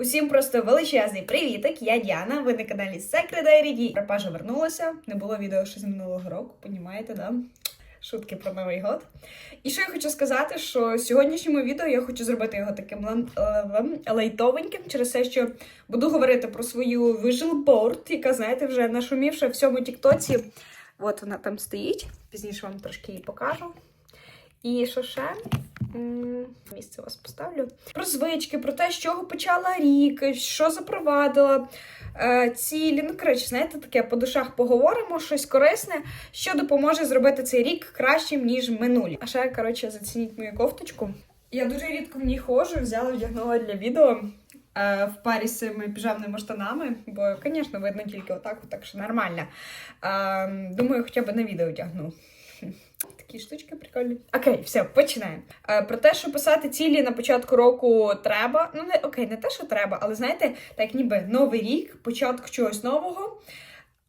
Усім просто величезний привітик. Я Діана. Ви на каналі Secret Diary. Пропажа вернулася. Не було відео ще з минулого року, понімаєте, да? Шутки про Новий год. І що я хочу сказати, що в сьогоднішньому відео я хочу зробити його таким е, лайтовеньким через те, що буду говорити про свою visual board, яка, знаєте, вже нашумівша в всьому Тіктоці. От вона там стоїть. Пізніше вам трошки її покажу. І що ще? Місце вас поставлю. Про звички, про те, з чого почала рік, що запровадила. е, Цілі, ну коротше, знаєте, таке по душах поговоримо, щось корисне, що допоможе зробити цей рік кращим, ніж минулі. А ще, коротше, зацініть мою кофточку. Я дуже рідко в ній ходжу, взяла, вдягнула для відео е, в парі з цими піжамними штанами, бо, звісно, видно тільки отак, так що нормально. Е, думаю, хоча б на відео вдягну. Такі штучки прикольні. Окей, все, починаємо. Е, про те, що писати цілі на початку року треба. Ну, не окей, не те, що треба, але знаєте, так ніби новий рік, початок чогось нового,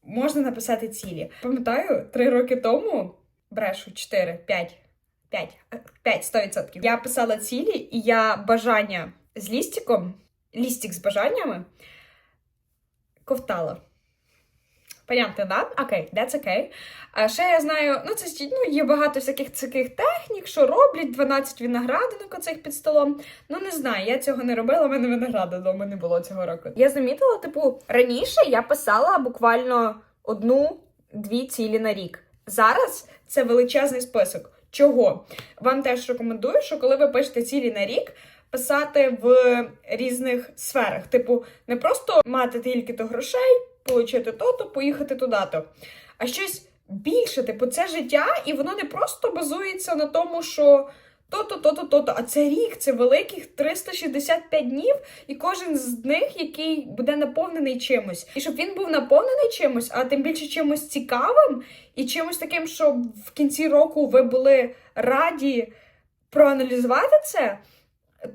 можна написати цілі. Пам'ятаю, три роки тому, брешу, 4, 5, 5, 5, 100%. Я писала цілі, і я бажання з лістиком, лістик з бажаннями ковтала. Понятно, да? Окей, that's okay. А ще я знаю, ну це ну, є багато всяких таких технік, що роблять 12 виноградинок оцих під столом. Ну не знаю, я цього не робила, в мене винограду вдома не було цього року. Я замітила, типу, раніше я писала буквально одну-дві цілі на рік. Зараз це величезний список. Чого? Вам теж рекомендую, що коли ви пишете цілі на рік, писати в різних сферах. Типу, не просто мати тільки-то грошей, отримати то-то, поїхати туди-то. А щось більше, типу, це життя, і воно не просто базується на тому, що то-то, то-то, то-то. А це рік, це великих 365 днів, і кожен з них, який буде наповнений чимось. І щоб він був наповнений чимось, а тим більше чимось цікавим, і чимось таким, що в кінці року ви були раді проаналізувати це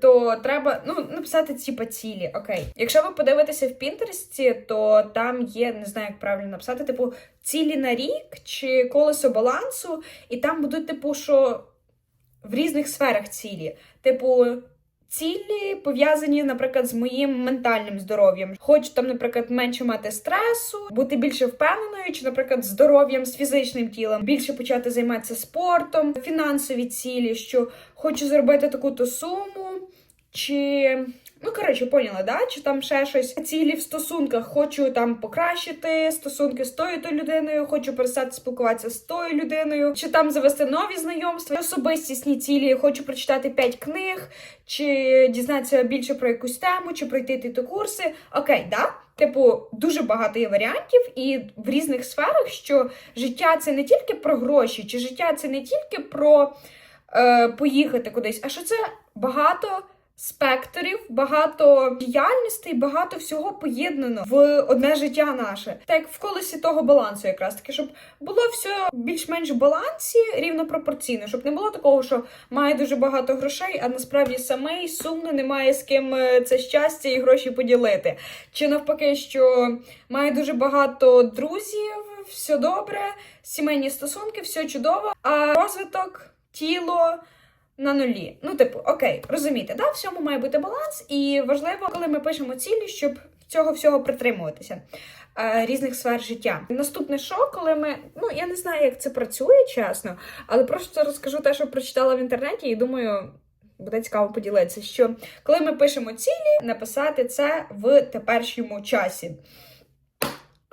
то треба ну, написати типа цілі. Окей. Якщо ви подивитеся в Пінтересті, то там є, не знаю, як правильно написати, типу, цілі на рік чи колесо балансу, і там будуть, типу, що в різних сферах цілі. Типу. Цілі пов'язані, наприклад, з моїм ментальним здоров'ям. Хочу там, наприклад, менше мати стресу, бути більше впевненою, чи, наприклад, здоров'ям з фізичним тілом, більше почати займатися спортом, фінансові цілі, що хочу зробити таку-то суму, чи. Ну, коротше, поняла, да? Чи там ще щось цілі в стосунках, хочу там покращити стосунки з тою то людиною, хочу перестати спілкуватися з тою людиною, чи там завести нові знайомства, особистісні цілі, хочу прочитати 5 книг, чи дізнатися більше про якусь тему, чи пройти ті курси. Окей, да? Типу, дуже багато є варіантів, і в різних сферах, що життя це не тільки про гроші, чи життя це не тільки про е, поїхати кудись, а що це багато спектрів, багато діяльностей, багато всього поєднано в одне життя наше. Так в колесі того балансу, якраз таки, щоб було все більш-менш в балансі, рівнопропорційно, щоб не було такого, що має дуже багато грошей, а насправді самий сумно немає з ким е, це щастя і гроші поділити. Чи навпаки, що має дуже багато друзів, все добре, сімейні стосунки, все чудово, а розвиток, тіло на нулі. Ну, типу, окей, розумієте, да? всьому має бути баланс, і важливо, коли ми пишемо цілі, щоб цього всього притримуватися. е, Різних сфер життя. Наступне що, коли ми. Ну, я не знаю, як це працює, чесно, але просто розкажу те, що прочитала в інтернеті, і думаю, буде цікаво поділитися. Що коли ми пишемо цілі, написати це в теперішньому часі.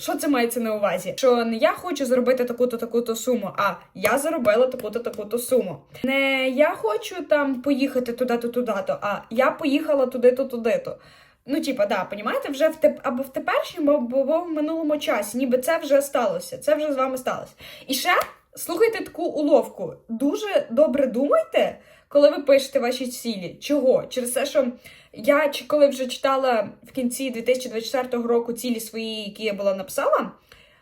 Що це мається на увазі? Що не я хочу зробити таку-то таку-то суму, а я заробила таку-то таку-то суму. Не я хочу там поїхати туди-то, туди-то, а я поїхала туди-то, туди-то. Ну, типа, да, понімаєте, вже в теп... або в теперішньому, або в минулому часі, ніби це вже сталося, це вже з вами сталося. І ще слухайте таку уловку. Дуже добре думайте, коли ви пишете ваші цілі. Чого? Через те, що я коли вже читала в кінці 2024 року цілі свої, які я була написала,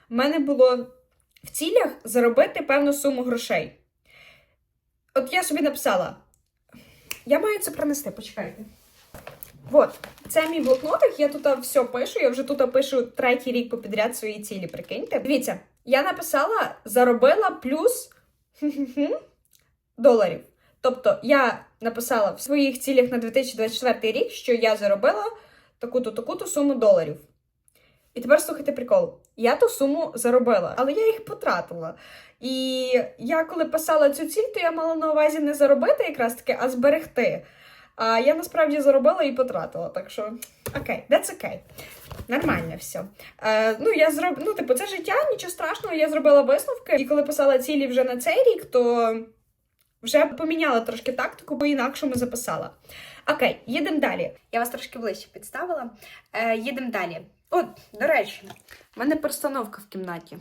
в мене було в цілях заробити певну суму грошей. От я собі написала: я маю це принести, почекайте. От, це мій блокнотик, я тут все пишу, я вже тут пишу третій рік попідряд свої цілі, прикиньте. Дивіться, я написала, заробила плюс доларів. Тобто я написала в своїх цілях на 2024 рік, що я заробила таку-то, таку-то суму доларів. І тепер слухайте прикол. Я ту суму заробила, але я їх потратила. І я коли писала цю ціль, то я мала на увазі не заробити якраз таки, а зберегти. А я насправді заробила і потратила. Так що окей, that's окей. Нормально все. Е, ну, я зроб... ну, типу, це життя, нічого страшного, я зробила висновки. І коли писала цілі вже на цей рік, то вже поміняла трошки тактику, бо інакшому записала. Окей, їдемо далі. Я вас трошки ближче підставила. Е, їдемо далі. От, до речі, в мене перестановка в кімнаті.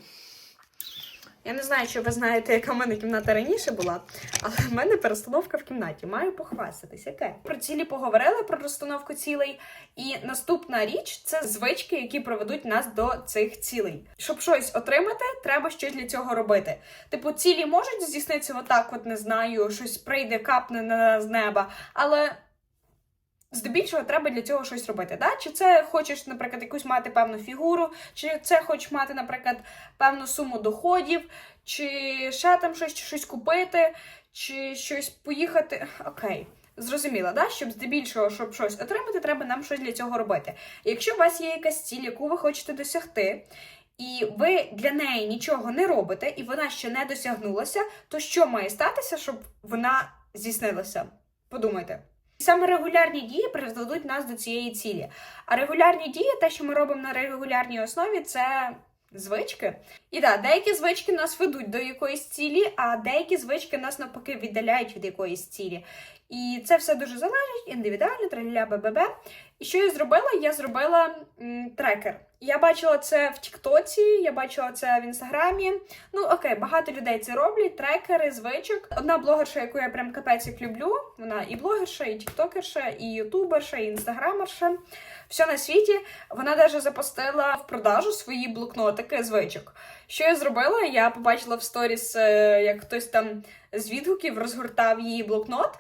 Я не знаю, чи ви знаєте, яка в мене кімната раніше була, але в мене перестановка в кімнаті. Маю похвастатись. Яке? Про цілі поговорили про розстановку цілей. І наступна річ це звички, які проведуть нас до цих цілей. Щоб щось отримати, треба щось для цього робити. Типу, цілі можуть здійснитися отак, от не знаю, щось прийде, капне на з неба, але. Здебільшого треба для цього щось робити. Да? Чи це хочеш, наприклад, якусь мати певну фігуру, чи це хочеш мати, наприклад, певну суму доходів, чи ще там щось, чи щось купити, чи щось поїхати. Окей. Зрозуміло, да? щоб здебільшого, щоб щось отримати, треба нам щось для цього робити. Якщо у вас є якась ціль, яку ви хочете досягти, і ви для неї нічого не робите, і вона ще не досягнулася, то що має статися, щоб вона здійснилася? Подумайте. Саме регулярні дії призведуть нас до цієї цілі. А регулярні дії, те, що ми робимо на регулярній основі, це звички. І так, деякі звички нас ведуть до якоїсь цілі, а деякі звички нас навпаки віддаляють від якоїсь цілі. І це все дуже залежить, індивідуально, траля ББ. І що я зробила? Я зробила м, трекер. Я бачила це в Тіктоці, я бачила це в інстаграмі. Ну окей, багато людей це роблять. Трекери, звичок. Одна блогерша, яку я прям капець як люблю. Вона і блогерша, і тіктокерша, і ютуберша, і інстаграмерша. Все на світі. Вона навіть запустила в продажу свої блокнотики звичок. Що я зробила? Я побачила в сторіс, е, як хтось там з відгуків розгортав її блокнот.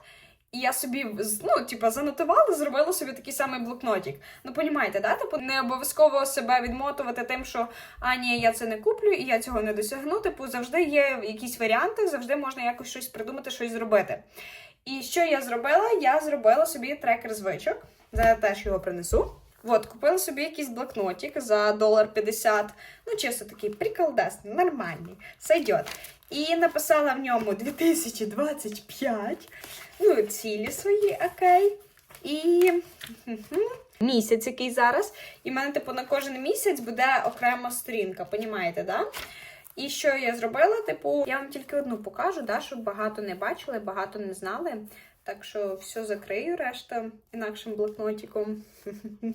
І я собі ну, типу, занотувала, зробила собі такий самий блокнотик. Ну, понімаєте, да? Типу, не обов'язково себе відмотувати тим, що а ні, я це не куплю і я цього не досягну. Типу, завжди є якісь варіанти, завжди можна якось щось придумати, щось зробити. І що я зробила? Я зробила собі трекер звичок. Зараз теж його принесу. От, купила собі якийсь блокнотик за долар 50. Ну, чисто такий приколдесний, нормальний, сойдет. І написала в ньому 2025. Ну, цілі свої, окей. І місяць, який зараз. І в мене, типу, на кожен місяць буде окрема сторінка, понімаєте, да? І що я зробила? Типу, я вам тільки одну покажу, да, щоб багато не бачили, багато не знали. Так що все закрию, решта інакшим блокнотиком.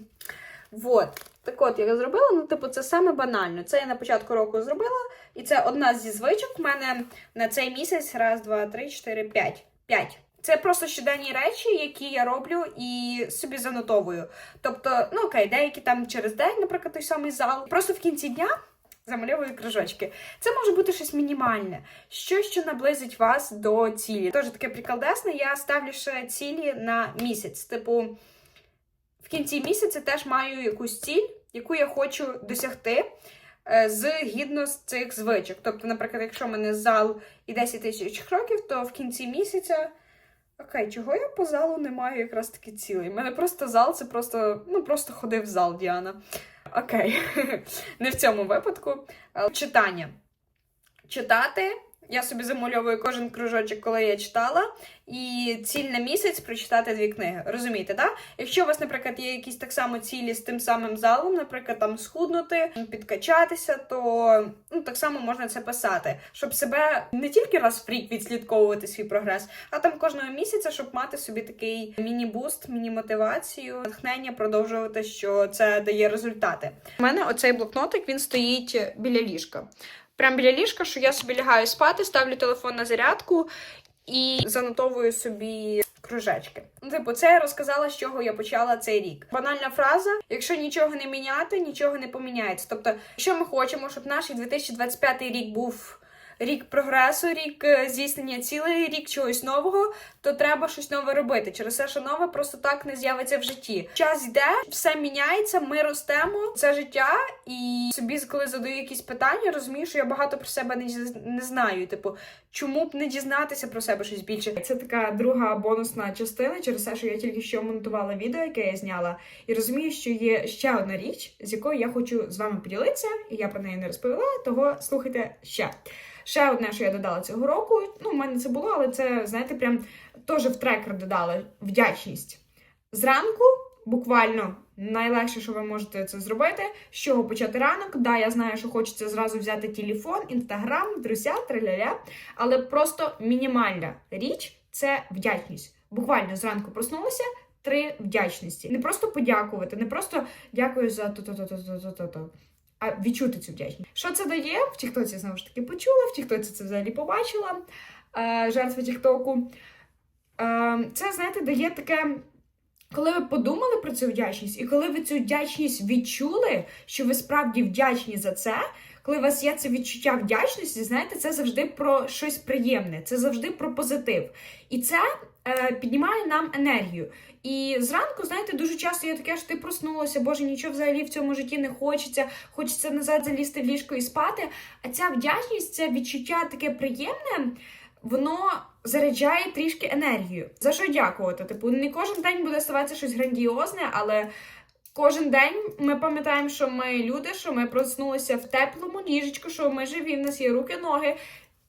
Вот. Так от, я зробила, ну, типу, це саме банально. Це я на початку року зробила, і це одна зі звичок в мене на цей місяць. Раз, два, три, чотири, п'ять. П'ять. Це просто щоденні речі, які я роблю і собі занотовую. Тобто, ну окей, деякі там через день, наприклад, той самий зал. Просто в кінці дня замальовую кружочки. Це може бути щось мінімальне, щось, що наблизить вас до цілі. Тож таке приколдесне, я ставлю ще цілі на місяць. Типу, в кінці місяця теж маю якусь ціль, яку я хочу досягти. е, Згідно з цих звичок. Тобто, наприклад, якщо в мене зал і 10 тисяч кроків, то в кінці місяця. Окей, чого я по залу не маю якраз таки цілий? У мене просто зал, це просто, ну, просто ходив в зал, Діана. Окей, не в цьому випадку. Читання. Читати. Я собі замальовую кожен кружочок, коли я читала, і ціль на місяць прочитати дві книги. Розумієте, да? Якщо у вас, наприклад, є якісь так само цілі з тим самим залом, наприклад, там схуднути, підкачатися, то ну, так само можна це писати, щоб себе не тільки раз в рік відслідковувати свій прогрес, а там кожного місяця, щоб мати собі такий міні-буст, міні-мотивацію, натхнення продовжувати, що це дає результати. У мене оцей блокнотик він стоїть біля ліжка. Прямо біля ліжка, що я собі лягаю спати, ставлю телефон на зарядку і занотовую собі кружечки. Ну, типу, це я розказала, з чого я почала цей рік. Банальна фраза: якщо нічого не міняти, нічого не поміняється. Тобто, якщо ми хочемо, щоб наш 2025 рік був. Рік прогресу, рік е, здійснення цілей, рік чогось нового, то треба щось нове робити. Через те, що нове просто так не з'явиться в житті. Час йде, все міняється, ми ростемо. Це життя, і собі, коли задаю якісь питання, розумію, що я багато про себе не, не знаю. Типу, чому б не дізнатися про себе щось більше? Це така друга бонусна частина, через те, що я тільки що монтувала відео, яке я зняла, і розумію, що є ще одна річ, з якою я хочу з вами поділитися, і я про неї не розповіла, того слухайте ще. Ще одне, що я додала цього року. Ну, в мене це було, але це, знаєте, прям теж в трекер додала вдячність. Зранку, буквально найлегше, що ви можете це зробити, з чого почати ранок. Да, я знаю, що хочеться зразу взяти телефон, інстаграм, друзя, траля-ля, але просто мінімальна річ це вдячність. Буквально зранку проснулася. Три вдячності. Не просто подякувати, не просто дякую за то-то-то-то-то-то, а відчути цю вдячність. Що це дає? В Тіктоці знову ж таки почула, в Тіктоці це взагалі побачила. Е, жертва Тіктоку. Е, це, знаєте, дає таке. Коли ви подумали про цю вдячність, і коли ви цю вдячність відчули, що ви справді вдячні за це, коли у вас є це відчуття вдячності, знаєте, це завжди про щось приємне, це завжди про позитив. І це е, піднімає нам енергію. І зранку, знаєте, дуже часто є таке, що ти проснулася, боже, нічого взагалі в цьому житті не хочеться, хочеться назад залізти в ліжко і спати. А ця вдячність, це відчуття таке приємне, воно заряджає трішки енергію. За що дякувати? Типу, не кожен день буде ставатися щось грандіозне, але кожен день ми пам'ятаємо, що ми люди, що ми проснулися в теплому ліжечку, що ми живі, в нас є руки, ноги.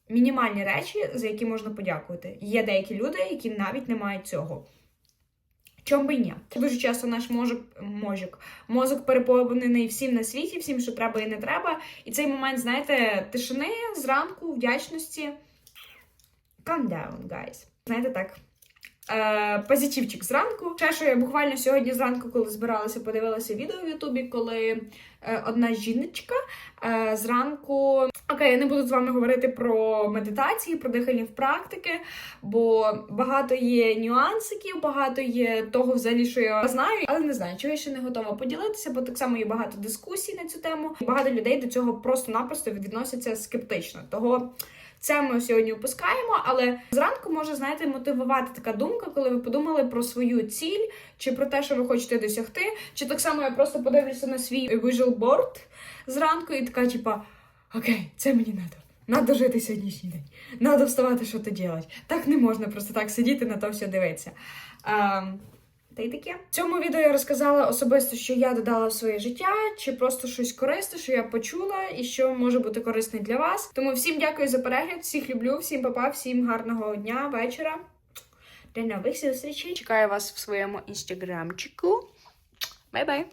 Мінімальні речі, за які можна подякувати. Є деякі люди, які навіть не мають цього. Чом би ні? Дуже часто наш мозок, мозок, мозок переповнений всім на світі, всім, що треба і не треба. І цей момент, знаєте, тишини зранку, вдячності. Calm down, guys. Знаєте так. Е, позитивчик зранку. Ще що я буквально сьогодні зранку, коли збиралася, подивилася відео в Ютубі, коли е, одна жіночка е, зранку. Окей, я не буду з вами говорити про медитації, про дихальні практики, бо багато є нюансиків, багато є того взагалі, що я знаю, але не знаю, чого я ще не готова поділитися, бо так само є багато дискусій на цю тему. І багато людей до цього просто-напросто відносяться скептично. Того. Це ми сьогодні опускаємо, але зранку може, знаєте, мотивувати така думка, коли ви подумали про свою ціль, чи про те, що ви хочете досягти. Чи так само я просто подивлюся на свій visual board зранку і така, типа, окей, це мені надо. Надо жити сьогоднішній день. Надо вставати, що то делать. Так не можна просто так сидіти на то все дивитися. Та й таке. В цьому відео я розказала особисто, що я додала в своє життя, чи просто щось корисне, що я почула, і що може бути корисне для вас. Тому всім дякую за перегляд, всіх люблю, всім папа, всім гарного дня, вечора. До нових зустрічей. Чекаю вас в своєму інстаграмчику. Бай-бай!